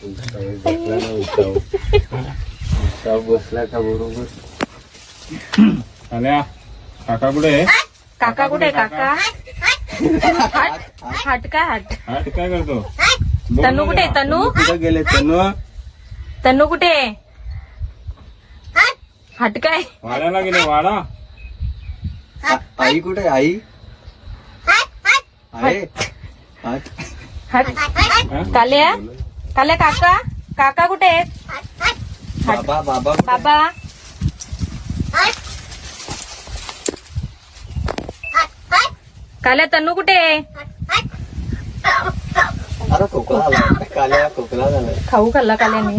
बसला ना उठाव उठाव बसला का बरोबर आल्या. काका कुठे आहे? काका कुठे काका? हट? हट काय हट? हाट काय करतो? तनू कुठे तनू कुठं गेले तनु तनू कुठे हट काय? वाड्याला गेले वाडा? आई कुठे आई? आहे. हट? काल्या काल्या काका? काका कुठे आहेत? बाबा बाबा काल्या तनू कुठे आहे? अरे खोकला आला. काल्या खोकला झाला खाऊ खाल्ला काल्याने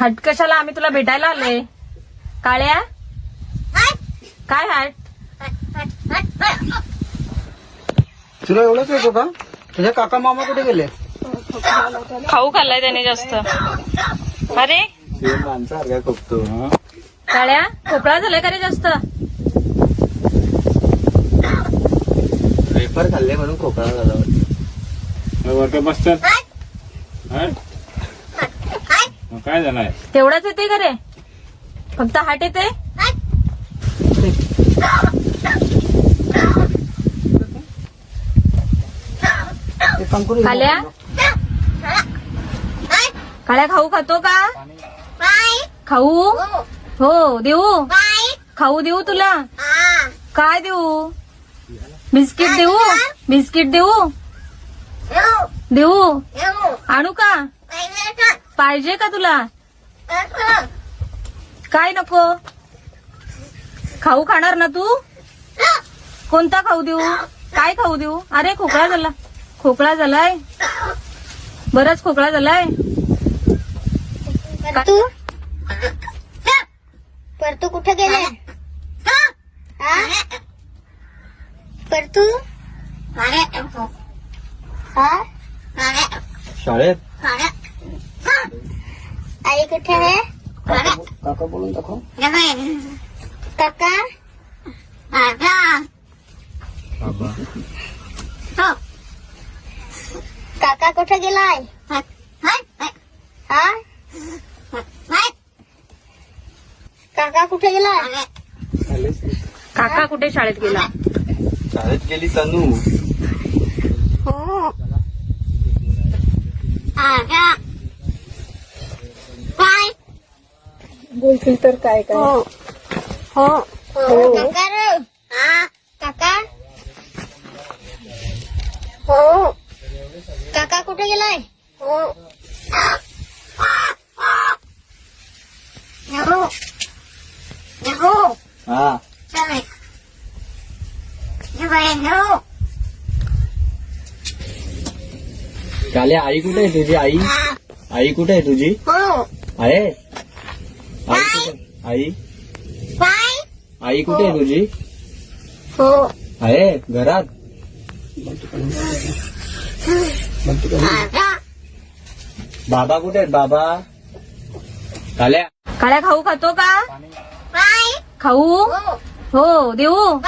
हट कशाला? आम्ही तुला भेटायला आलोय. काळ्या? काय हट तुला एवढंच येतो का तुझे काका मामा कुठे गेले? खाऊ खाल्लाय त्याने जास्त. अरे? माणसासारखा खोकतो हा? काळ्या खोकळा झालाय का रे जास्त? रेफर खाल्ले म्हणून खोकला झाला वाटतं. बसतात काय झालाय? तेवढाच येते का रे? फक्त हाट येते खाल्या? काळ्या खाऊ खातो का? खाऊ? हो देऊ. खाऊ देऊ तुला. काय देऊ? बिस्किट देऊ? बिस्किट देऊ? देऊ? आणू का? पाहिजे का तुला? काय नको? खाऊ खाणार ना तू? कोणता खाऊ देऊ? काय खाऊ देऊ? अरे खोकळा झाला. खोकळा झालाय? बराच खोकळा झालाय? परतू. परतू कुठे गेले हा? परतू? हा? शाळेत? आई कुठे आहे? काका बोलून दाखव. काका? बाबा. काका कुठे गेलाय? हा? काका कुठे गेलाय? काका कुठे शाळेत गेला? शाळेत गेली तनू. हो. बोलतील तर काय काय? हो. हो. काका रे. हा काका. हो. काका कुठे गेलाय? हो. हा काल्या आई कुठे आहे तुझी आई? आई कुठे आहे तुझी? हो. आहे? आई कुठे आई? आई कुठे आहे तुझी? हो. आहे? घरात? बाबा. कुठे आहेत? बाबा? काल्या? काळ्या खाऊ खातो का? खाऊ? हो हो देऊ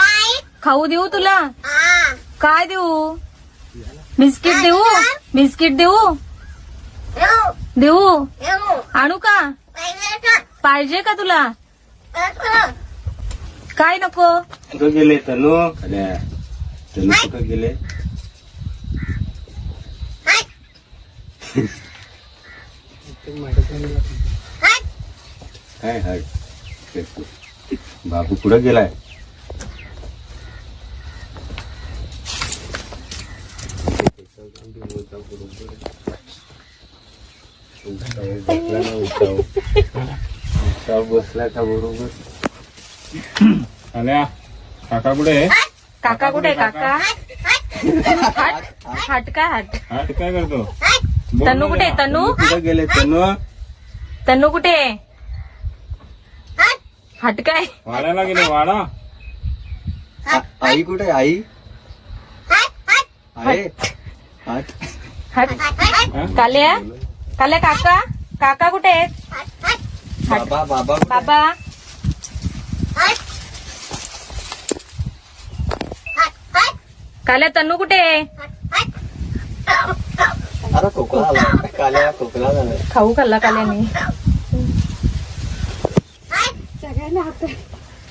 खाऊ देऊ तुला? हा. काय देऊ? बिस्किट देऊ? बिस्किट देऊ? देऊ. आणू का? पाहिजे का तुला? काय नको? गेले तनू? गेले? काय हाय. बाबू कुठं गेलाय? बसला का बरोबर? आल्या. काका कुठे आहे? काका कुठे काका? हट हट काय हट हाट काय करतो? तनू कुठे? तनू कुठं गेले तनू तनू कुठे? हट. काय? वाड्याला गेले वाडा. आ- आई कुठे? आई? आहे? आत. हट? काल्या काल्या काका काका कुठे आहेत? बाबा बाबा कुठे? बाबा. काल्या तन्नू कुठे? आहे खोकला आला काल्या खोकला झाला खाऊ खाल्ला काल्याने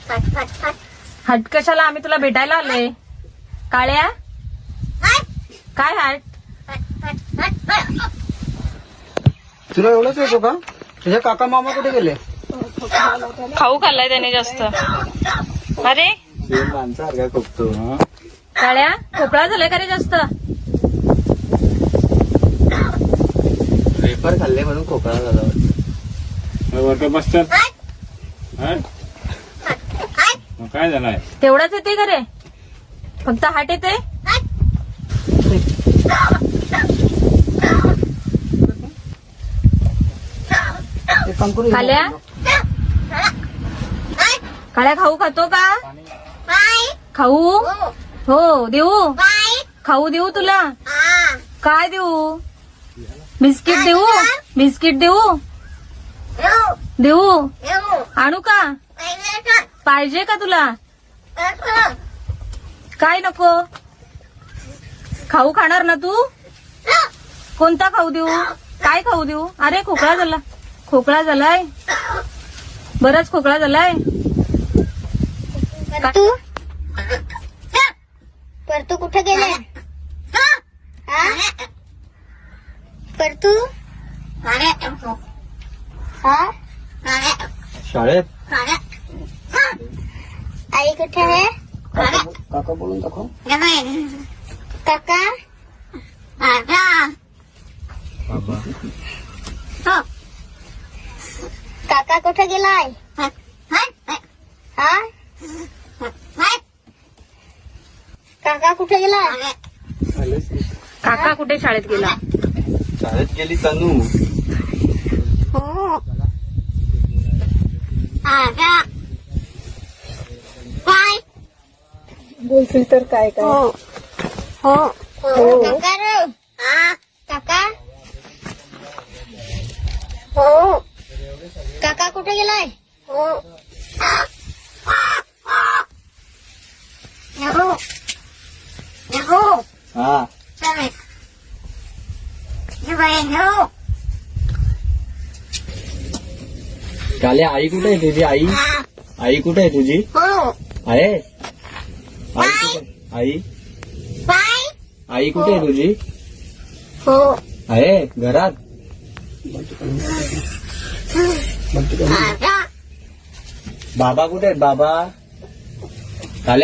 हट हट हट हट कशाला आम्ही तुला भेटायला आलोय काळ्या काय हट हट हट हट तुला एवढंच येतो का तुझे काका मामा कुठे गेले खाऊ खाल्लाय त्याने जास्त अरे सेम माणसासारखा खोकतो काळ्या खोकळा झालाय का रे जास्त पेपर खाल्ले म्हणून खोकला झाला बसतात? मग काय झालाय? तेवढाच येते का रे? फक्त हाट येते? काल्या काळ्या खाऊ खातो का? खाऊ? हो. हो देऊ? खाऊ देऊ तुला? काय देऊ? बिस्किट देऊ? बिस्किट देऊ? देऊ. आणू का? पाहिजे का? तुला? काय नको? खाऊ खाणार ना तू? कोणता खाऊ देऊ? काय खाऊ देऊ? अरे खोकळा झाला. खोकळा झालाय. बराच खोकळा झालाय. तू परतू कुठे गेले परतू हा शाळेत आई कुठे आहे काका बोलून दाखव काका बाबा काका कुठे गेलाय हा काका कुठे गेलाय आलेच नाही. काका कुठे शाळेत गेला शाळेत गेली तनू हो काका काय बोलशील तर काय हो. हो. काका रे हा काका. हो. काका कुठे गेलाय? हो. हो. हो. हा. चालेल हे बाई हो. काल्या आई कुठे आहे तुझी आई? आई कुठे आहे तुझी? हो. आहे? आई कुठे आई? आई कुठे आहे तुझी? हो. आहे? घरात? बाबा. कुठे आहेत? बाबा? काल्या